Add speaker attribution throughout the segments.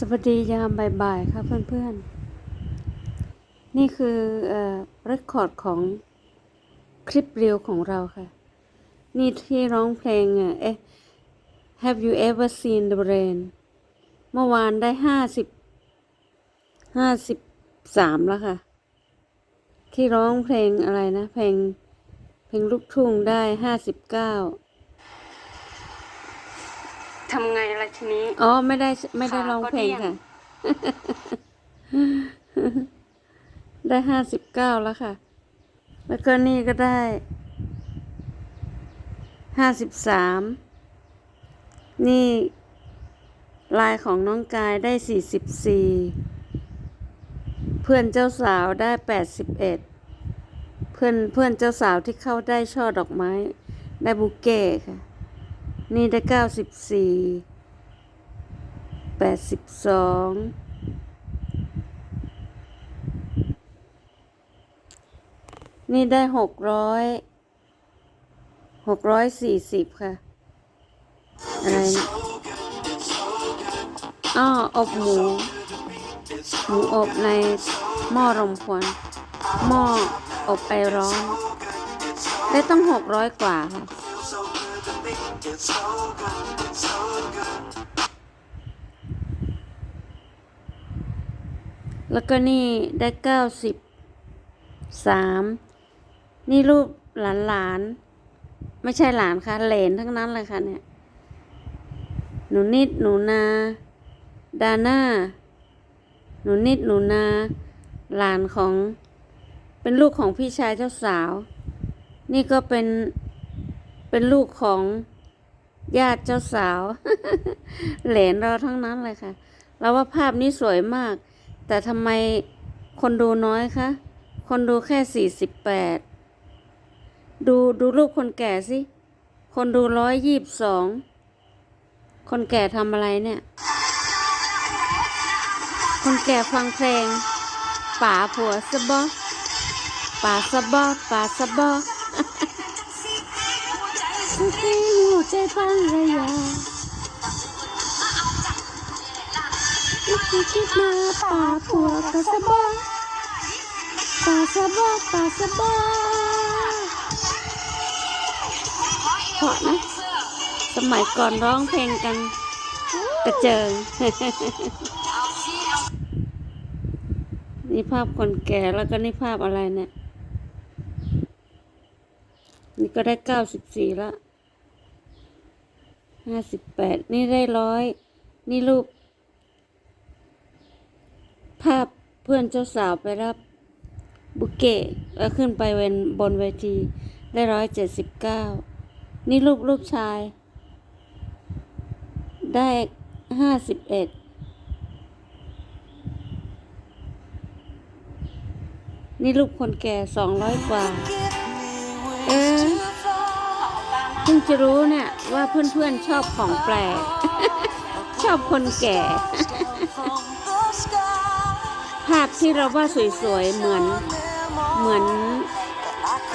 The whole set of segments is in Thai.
Speaker 1: สวัสดียามบ่ายๆค่ะเพื่อนๆ นี่คือเอ่อเรคคอร์ดของคลิปเรียวของเราค่ะ นี่ที่ร้องเพลงอะเอ๊ะ Have you ever seen the rain เมื่อวานได้ห้าสิบห้าสิบสามแล้วค่ะ ที่ร้องเพลงอะไรนะ เพลงเพลงลูกทุ่งได้ห้าสิบเก้า
Speaker 2: ทำไงล่ะทีนี้
Speaker 1: อ๋อไม่ได้ไม่ได้
Speaker 2: ขา
Speaker 1: ร้อง
Speaker 2: ก็
Speaker 1: เพลง
Speaker 2: เดี้ยง
Speaker 1: ค่ะ ได้ห้าสิบเก้าแล้วค่ะ แล้วก็นี่ก็ได้ห้าสิบสามนี่ลายของน้องกายได้สี่สิบสี่เพื่อนเจ้าสาวได้แปดสิบเอ็ดเพื่อนเพื่อนเจ้าสาวที่เข้าได้ช่อดอกไม้ ได้บุกเก้ค่ะ นี่ได้เก้าสิบสี่แปดสิบสองนี่ได้หกร้อยหกร้อยสี่สิบค่ะ อะไรนะอ้ออบหมู หมูอบในหม้อรมควันหม้ออบไอร้อน ได้ต้องหกร้อยกว่าค่ะ แล้วก็นี่ได้เก้าสิบสามนี่รูปหลานหลาน ไม่ใช่หลานค่ะเหลนทั้งนั้นเลยค่ะเนี่ย หนูนิดหนูนา ดาน่า หนูนิดหนูนา หลานของ เป็นลูกของพี่ชายเจ้าสาว นี่ก็เป็น เป็นลูกของ ญาติเจ้าสาว เหลนเราทั้งนั้นเลยค่ะ เราว่าภาพนี้สวยมาก แต่ทำไมคนดูน้อยคะ คนดูแค่สี่สิบแปด ดูดูรูปคนแก่สิ คนดูร้อยยี่บสอง คนแก่ทำอะไรเนี่ย คนแก่ฟังเพลง ป่าผัวสะบอป่าสะบอป่าสะบอ สุขีหัวใจพันระยาคิดคิดมาป่าผัวกะสะบอป่าสะบอป่าสะบอเพราะนะ สมัยก่อนร้องเพลงกัน กระเจิง นี่ภาพคนแก่แล้วก็นี่ภาพอะไรเนี่ย นี่ก็ได้เก้าสิบสี่ละ ห้าสิบแปดนี่ได้ร้อยนี่รูป ภาพเพื่อนเจ้าสาวไปรับบุเกตแล้วขึ้นไปเวนบนเวที ได้ร้อยเจ็ดสิบเก้านี่รูปลูกชาย ได้ห้าสิบเอ็ดนี่รูปคนแก่สองร้อยกว่า พิ่งจะรู้เนี่ยว่าเพื่อนๆชอบของแปลก ชอบคนแก่ ภาพที่เราว่าสวยๆ เหมือนเหมือน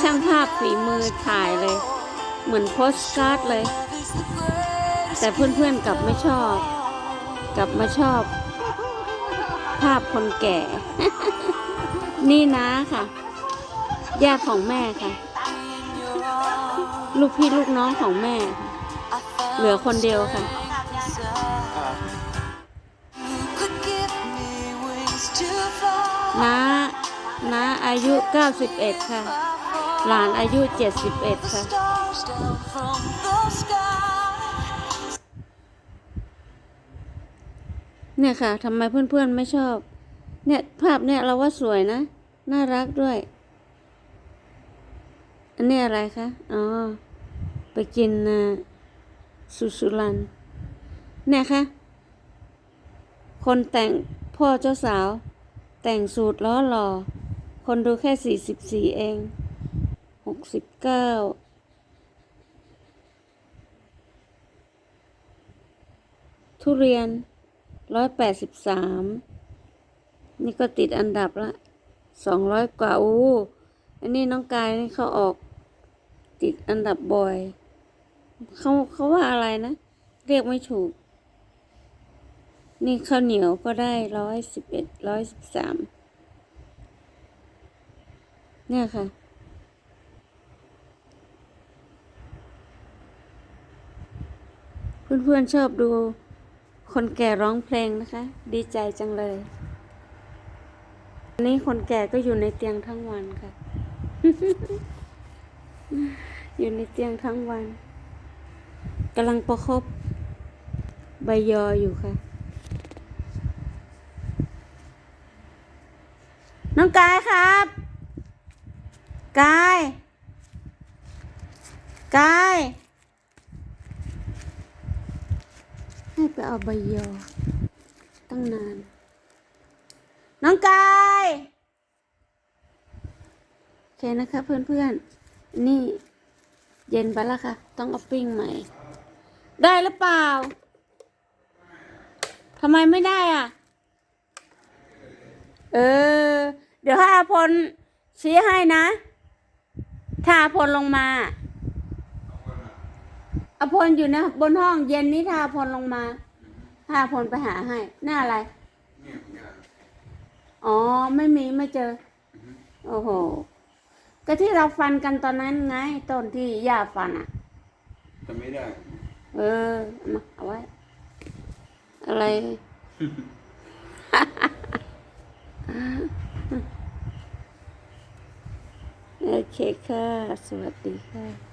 Speaker 1: ช่างภาพฝีมือถ่ายเลย เหมือนโพสการ์ดเลย แต่เพื่อนๆกลับไม่ชอบ กลับมาชอบ ภาพคนแก่ นี่นะค่ะญาติของแม่ค่ะ ลูกพี่ลูกน้องของแม่ค่ะเหลือคนเดียวค่ะ น้า น้าอายุ 91 ค่ะ หลานอายุ 71 ค่ะเนี่ยค่ะทำไมเพื่อนๆไม่ชอบ เนี่ยภาพเนี่ยเราว่าสวยนะ น่ารักด้วย อันนี้อะไรคะ อ๋อ ไปกินนะสุสุรันเนี่ยคะ คนแต่งพ่อเจ้าสาว แต่งสูตรล้อหล่อ คนดูแค่สี่สิบสี่เองหกสิบเก้าทุเรียนร้อยแปดสิบสามนี่ก็ติดอันดับละสองร้อยกว่าอู้อันนี้น้องกายนี่เขาออก ติดอันดับบ่อยเขาเขาว่าอะไรนะ เรียกไม่ถูก นี่ข้าวเหนียวก็ได้ร้อยสิบเอ็ดร้อยสิบสามเนี่ยค่ะ เพื่อนๆชอบดูคนแก่ร้องเพลงนะคะ ดีใจจังเลยวันนี้คนแก่ก็อยู่ในเตียงทั้งวันค่ะ อยู่ในเตียงทั้งวันกำลังประคบใบยออยู่ค่ะ น้องกายครับ กาย กาย ให้ไปเอาใบยอ ตั้งนาน น้องกาย โอเคนะคะเพื่อนๆ นี่ เย็นไปแล้วค่ะ ต้องเอาปิ้งใหม่ ได้หรือเปล่าทำไมไม่ได้อะ เออ เดี๋ยวให้อาพลชี้ให้นะ ถ้าอาพลลงมาอาพลอยู่นะ บนห้องเย็นนี้ถ้าอาพลลงมาถ้าอาพลไปหาให้ หน้าอะไร
Speaker 3: เนี่ยผมอยาก
Speaker 1: อ๋อ ไม่มีไม่เจอ โอ้โห ก็ที่เราฟันกันตอนนั้นไงต้นที่ย่าฟันอะ
Speaker 3: ทำไม่ได้
Speaker 1: เออเอามาเอาไว้ อะไร โอเคค่ะ สวัสดีค่ะ